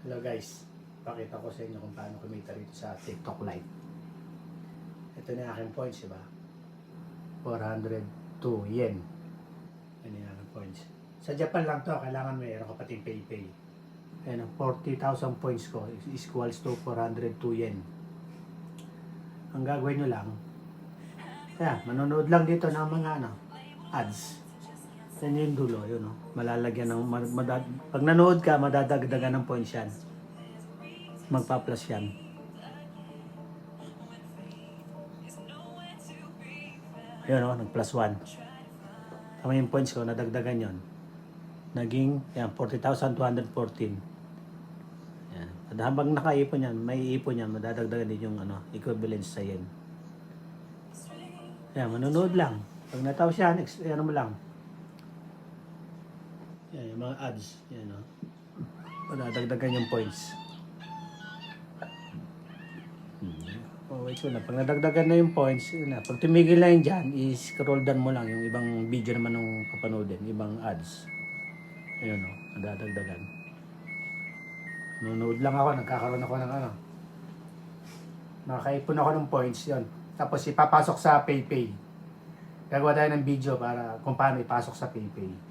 Hello guys, pakita ko sa inyo kung paano kumita rito sa TikTok Lite. Ito na yung aking points, diba? 402 yen. Yan yung aking points. Sa Japan lang to, kailangan mayroon ka pating PayPay. Ayan, ang 40,000 points ko is equals to 402 yen. Ang gagawin nyo lang, kaya manonood lang dito ng mga ano, ads. Yan yung dulo, yun no? Malalagyan ng, ma- madad, pag nanood ka, madadagdagan ng points yan. Magpa-plus yan. Yun no, nag-plus 1. Tama yung points ko, nadagdagan yon Naging, yan, 40,214. Yan. At habang nakaipon yan, may ipon yan, madadagdagan din yung ano, equivalence sa yen. Yan, manonood lang. Pag nataw siya, ano mo lang, yan, yung mga ads. Yan, no? Madadagdagan yung points. Hmm. Oh, wait na. Pag nadagdagan na yung points, yun na. Pag tumigil na yun dyan, i-scroll down mo lang yung ibang video naman ng papanoodin, ibang ads. Ayun, no? Nadadagdagan. Nanonood lang ako, nagkakaroon ako ng ano. Nakakaipon ako ng points, yun. Tapos ipapasok sa PayPay. Gagawa tayo ng video para kung paano ipasok sa PayPay.